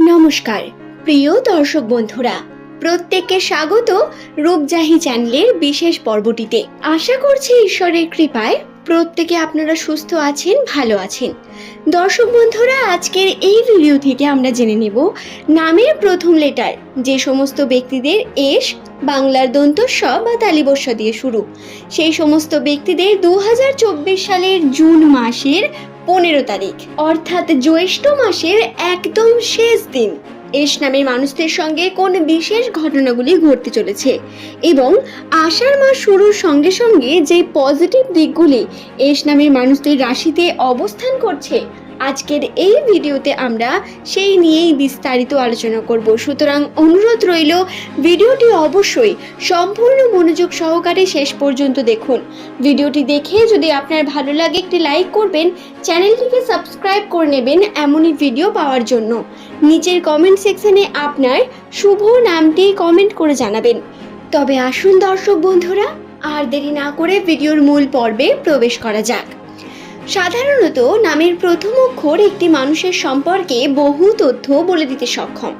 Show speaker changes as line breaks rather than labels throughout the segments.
নমস্কার, প্রিয় দর্শক বন্ধুরা, প্রত্যেককে স্বাগত রূপজাহি চ্যানেলের বিশেষ পর্বটিতে। আশা করছি ঈশ্বরের কৃপায় প্রত্যেকে আপনারা সুস্থ আছেন, ভালো আছেন। দর্শক বন্ধুরা, আজকের এই ভিডিও থেকে আমরা জেনে নেব নামের প্রথম লেটার যে সমস্ত ব্যক্তিদের এস, বাংলার দন্তস্ব বা তালিবস্য দিয়ে শুরু। সেই সমস্ত ব্যক্তিদের দু হাজার চব্বিশ সালের জুন মাসের পনেরো তারিখ। অর্থাৎ জ্যৈষ্ঠ মাসের একদম শেষ দিন। এস নামের মানুষদের সঙ্গে কোন বিশেষ ঘটনাগুলি ঘটতে চলেছে এবং আষাঢ় মাস শুরুর সঙ্গে সঙ্গে যে পজিটিভ দিকগুলি এস নামের মানুষদের রাশিতে অবস্থান করছে আজকের এই ভিডিওতে আমরা সেই নিয়েই বিস্তারিত আলোচনা করব। সুতরাং অনুরোধ রইল, ভিডিওটি অবশ্যই সম্পূর্ণ মনোযোগ সহকারে শেষ পর্যন্ত দেখুন। ভিডিওটি দেখে যদি আপনার ভালো লাগে একটি লাইক করবেন, চ্যানেলটিকে সাবস্ক্রাইব করে নেবেন এমনই ভিডিও পাওয়ার জন্য। নিচের কমেন্ট সেকশনে আপনার শুভ নামটি কমেন্ট করে জানাবেন। তবে আসুন দর্শক বন্ধুরা, আর দেরি না করে ভিডিওর মূল পর্বে প্রবেশ করা যাক। সাধারণত নামের প্রথম অক্ষর একটি মানুষের সম্পর্কে বহু তথ্য বলে দিতে সক্ষম।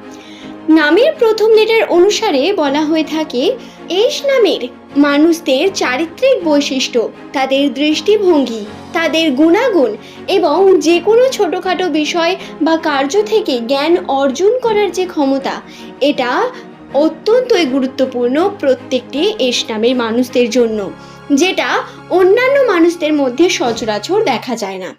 নামের প্রথম লেটার অনুসারে বলা হয়ে থাকে, এস নামের মানুষদের চারিত্রিক বৈশিষ্ট্য, তাদের দৃষ্টিভঙ্গি, তাদের গুণাগুণ এবং যে কোনো ছোটোখাটো বিষয় বা কার্য থেকে জ্ঞান অর্জন করার যে ক্ষমতা, এটা অত্যন্তই গুরুত্বপূর্ণ প্রত্যেকটি এস নামের মানুষদের জন্য। যেটা অন্যান্য মানুষদের মধ্যে সচরাচর দেখা যায় না।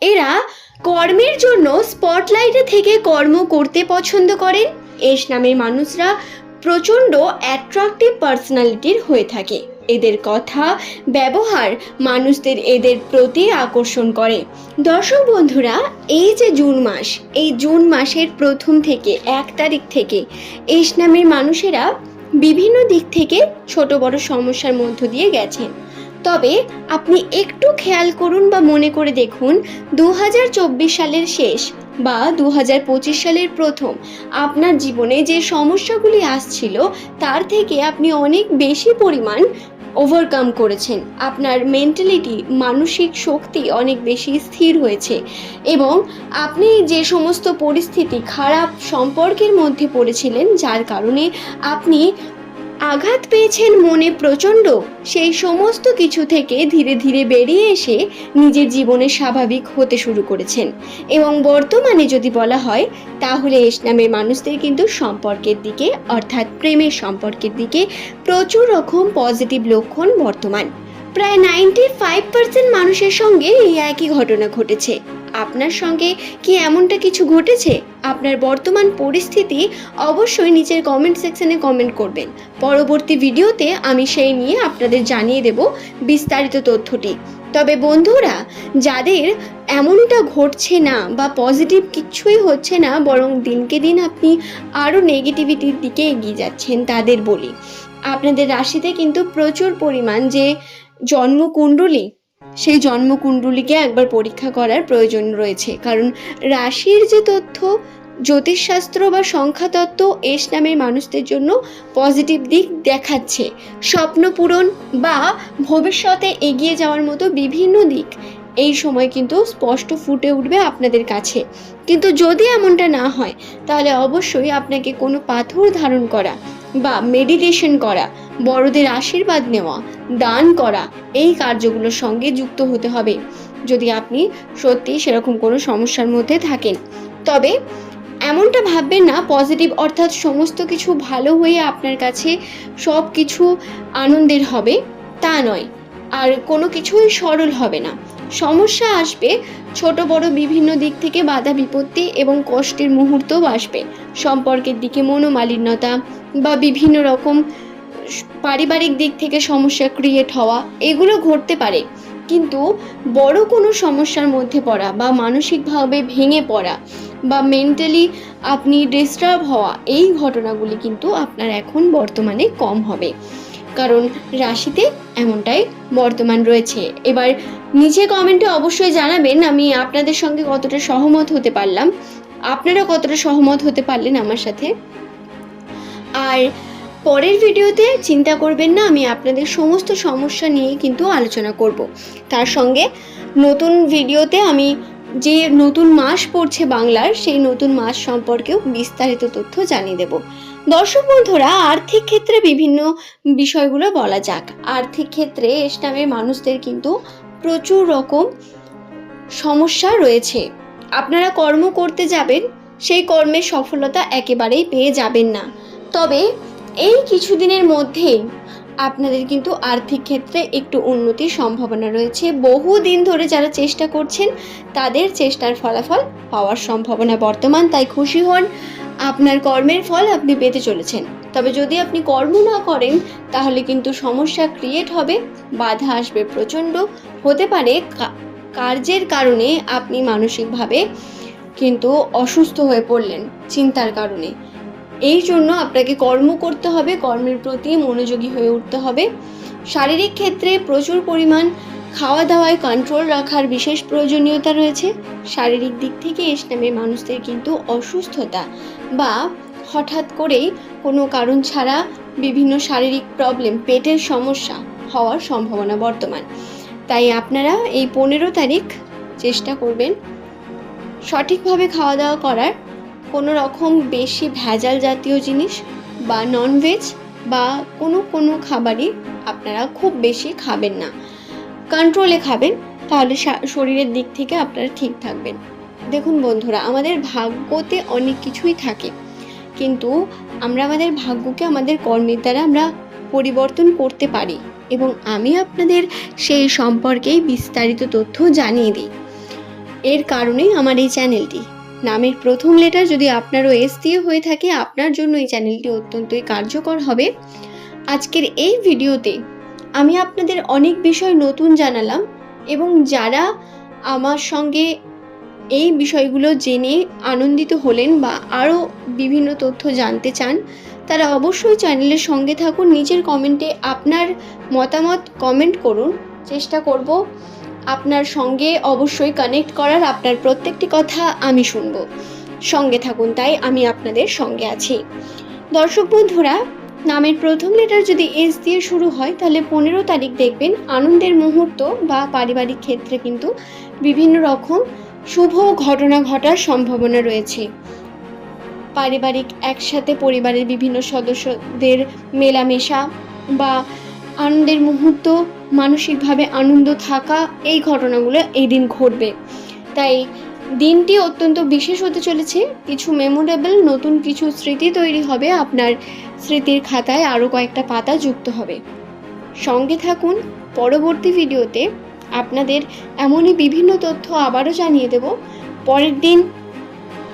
এরা কর্মের জন্য স্পটলাইটে থেকে কর্ম করতে পছন্দ করেন এস নামের মানুষরা প্রচণ্ড অ্যাট্রাকটিভ পার্সোনালিটির হয়ে থাকে। এদের কথা, ব্যবহার মানুষদের এদের প্রতি আকর্ষণ করে। দর্শক বন্ধুরা, এই যে জুন মাস, এই জুন মাসের প্রথম থেকে এক তারিখ থেকে এস নামের মানুষেরা বিভিন্ন দিক থেকে ছোট বড় সমস্যার মধ্য দিয়ে গেছেন। তবে আপনি একটু খেয়াল করুন বা মনে করে দেখুন দু হাজার চব্বিশ সালের শেষ বা দু হাজার পঁচিশ সালের প্রথম আপনার জীবনে যে সমস্যাগুলি আসছিল, তার থেকে আপনি অনেক বেশি পরিমাণ ওভারকাম করেছেন। আপনার মেন্টালিটি মানসিক শক্তি অনেক বেশি স্থির হয়েছে এবং আপনি যে সমস্ত পরিস্থিতি, খারাপ সম্পর্কের মধ্যে পড়েছিলেন, যার কারণে আপনি আঘাত পেয়েছেন মনে প্রচণ্ড, সেই সমস্ত কিছু থেকে ধীরে ধীরে বেরিয়ে এসে নিজের জীবনে স্বাভাবিক হতে শুরু করেছেন। এবং বর্তমানে যদি বলা হয়, তাহলে এস নামের মানুষদের কিন্তু সম্পর্কের দিকে, অর্থাৎ প্রেমের সম্পর্কের দিকে প্রচুর রকম পজিটিভ লক্ষণ বর্তমান। প্রায় নাইনটি ফাইভ পার্সেন্ট মানুষের সঙ্গে এই একই ঘটনা ঘটেছে। আপনার সঙ্গে কি এমনটা কিছু ঘটেছে? আপনার বর্তমান পরিস্থিতি অবশ্যই নিচের কমেন্ট সেকশনে কমেন্ট করবেন। পরবর্তী ভিডিওতে আমি সেই নিয়ে আপনাদের জানিয়ে দেব বিস্তারিত তথ্যটি। তবে বন্ধুরা, যাদের এমনটা ঘটছে না বা পজিটিভ কিছুই হচ্ছে না, বরং দিনকে দিন আপনি আরও নেগেটিভিটির দিকে এগিয়ে যাচ্ছেন, তাদের বলি। আপনাদের রাশিতে কিন্তু প্রচুর পরিমাণ যে জন্মকুণ্ডলী সেই জন্মকুণ্ডলীকে একবার পরীক্ষা করার প্রয়োজন রয়েছে। কারণ রাশির যে তথ্য, জ্যোতিষশাস্ত্র বা সংখ্যাতত্ত্ব, এস নামের মানুষদের জন্য পজিটিভ দিক দেখাচ্ছে। স্বপ্ন পূরণ বা ভবিষ্যতে এগিয়ে যাওয়ার মতো বিভিন্ন দিক, এই সময় কিন্তু স্পষ্ট ফুটে উঠবে আপনাদের কাছে। কিন্তু যদি এমনটা না হয়, তাহলে অবশ্যই আপনাকে কোনো পাথর ধারণ করা বা মেডিটেশন করা, বড়দের আশীর্বাদ নেওয়া, দান করা, এই কার্যগুলোর সঙ্গে যুক্ত হতে হবে। যদি আপনি সত্যি সেরকম কোনো সমস্যার মধ্যে থাকেন, তবে এমনটা ভাববেন না পজিটিভ অর্থাৎ সমস্ত কিছু ভালো হয়ে আপনার কাছে সব কিছু আনন্দের হবে, তা নয়। আর কোনো কিছুই সরল হবে না। সমস্যা আসবে, ছোট, বড় বিভিন্ন দিক থেকে বাধা বিপত্তি এবং কষ্টের মুহূর্তও আসবে। সম্পর্কের দিকে মনোমালিন্যতা বা বিভিন্ন রকম পারিবারিক দিক থেকে সমস্যা ক্রিয়েট হওয়া, এগুলো ঘটতে পারে। কিন্তু বড় কোনো সমস্যার মধ্যে পড়া বা মানসিকভাবে ভেঙে পড়া বা মেন্টালি আপনি ডিস্টার্ব হওয়া, এই ঘটনাগুলি কিন্তু আপনার এখন বর্তমানে কম হবে। কারণ রাশিতে এমনটাই বর্তমান রয়েছে। এবার নিচে কমেন্টে অবশ্যই জানাবেন, আমি আপনাদের সঙ্গে কতটা সহমত হতে পারলাম। আপনারা কতটা সহমত হতে পারলেন আমার সাথে? আর পরের ভিডিওতে চিন্তা করবেন না, আমি আপনাদের সমস্ত সমস্যা নিয়ে কিন্তু আলোচনা করব। তার সঙ্গে নতুন ভিডিওতে আমি যে নতুন মাস পড়ছে বাংলার, সেই নতুন মাস সম্পর্কেও বিস্তারিত তথ্য জানিয়ে দেব। দর্শক বন্ধুরা, আর্থিক ক্ষেত্রে বিভিন্ন বিষয়গুলো বলা যাক। আর্থিক ক্ষেত্রে ইসলামের মানুষদের কিন্তু প্রচুর রকম সমস্যা রয়েছে। আপনারা কর্ম করতে যাবেন, সেই কর্মের সফলতা একেবারেই পেয়ে যাবেন না। তবে এই কিছুদিনের মধ্যেই আপনাদের কিন্তু আর্থিক ক্ষেত্রে একটু উন্নতির সম্ভাবনা রয়েছে। বহু দিন ধরে যারা চেষ্টা করছেন, তাদের চেষ্টার ফলাফল পাওয়ার সম্ভাবনা বর্তমান, তাই খুশি হন। আপনার কর্মের ফল আপনি পেতে চলেছেন। তবে যদি আপনি কর্ম না করেন, তাহলে কিন্তু সমস্যা ক্রিয়েট হবে, বাধা আসবে প্রচণ্ড। হতে পারে কার্যের কারণে আপনি মানসিকভাবে কিন্তু অসুস্থ হয়ে পড়লেন, চিন্তার কারণে। এই জন্য আপনাকে কর্ম করতে হবে, কর্মের প্রতি মনোযোগী হয়ে উঠতে হবে। শারীরিক ক্ষেত্রে প্রচুর পরিমাণ খাওয়া দাওয়ায় কন্ট্রোল রাখার বিশেষ প্রয়োজনীয়তা রয়েছে। শারীরিক দিক থেকে ইসলামের মানুষদের কিন্তু অসুস্থতা বা হঠাৎ করেই কোনো কারণ ছাড়া বিভিন্ন শারীরিক প্রবলেম পেটের সমস্যা হওয়ার সম্ভাবনা বর্তমান। তাই আপনারা এই পনেরো তারিখ চেষ্টা করবেন সঠিকভাবে খাওয়া দাওয়া করার। কোনো রকম বেশি ভেজাল জাতীয় জিনিস বা ননভেজ বা কোনো কোনো খাবারই আপনারা খুব বেশি খাবেন না। কন্ট্রোলে খাবেন, তাহলে শরীরের দিক থেকে আপনারা ঠিক থাকবেন। দেখুন বন্ধুরা, আমাদের ভাগ্যতে অনেক কিছুই থাকে। কিন্তু আমরা আমাদের ভাগ্যকে আমাদের কর্মের দ্বারা আমরা পরিবর্তন করতে পারি এবং আমি আপনাদের সেই সম্পর্কেই বিস্তারিত তথ্য জানিয়ে দিই। এর কারণেই আমার এই চ্যানেলটি। নামের প্রথম লেটার যদি আপনারও এস দিয়ে হয়ে থাকে, আপনার জন্য এই চ্যানেলটি অত্যন্তই কার্যকর হবে। আজকের এই ভিডিওতে আমি আপনাদের অনেক বিষয় নতুন জানালাম এবং যারা আমার সঙ্গে এই বিষয়গুলো জেনে আনন্দিত হলেন বা আরও বিভিন্ন তথ্য জানতে চান, তারা অবশ্যই চ্যানেলের সঙ্গে থাকুন। নিচের কমেন্টে আপনার মতামত কমেন্ট করুন। চেষ্টা করব আপনার সঙ্গে অবশ্যই কানেক্ট করার আপনার প্রত্যেকটি কথা আমি শুনব। সঙ্গে থাকুন, তাই আমি আপনাদের সঙ্গে আছি। দর্শক বন্ধুরা, নামের প্রথম লেটার যদি এস দিয়ে শুরু হয়, তাহলে পনেরো তারিখ দেখবেন আনন্দের মুহূর্ত বা পারিবারিক ক্ষেত্রে কিন্তু বিভিন্ন রকম শুভ ঘটনা ঘটার সম্ভাবনা রয়েছে। পারিবারিক একসাথে পরিবারের বিভিন্ন সদস্যদের মেলামেশা বা আনন্দের মুহূর্ত মানসিকভাবে আনন্দ থাকা এই ঘটনাগুলো এই দিন ঘটবে। তাই দিনটি অত্যন্ত বিশেষ হতে চলেছে। কিছু মেমোরেবল নতুন কিছু স্মৃতি তৈরি হবে। আপনার স্মৃতির খাতায় আরও কয়েকটা পাতা যুক্ত হবে। সঙ্গে থাকুন, পরবর্তী ভিডিওতে আপনাদের এমনই বিভিন্ন তথ্য আবারও জানিয়ে দেব। পরের দিন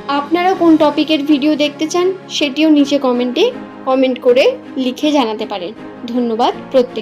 আপনারা কোন টপিকের ভিডিও দেখতে চান, সেটিও নিচে কমেন্টে কমেন্ট করে লিখে জানাতে পারেন। ধন্যবাদ প্রত্যেক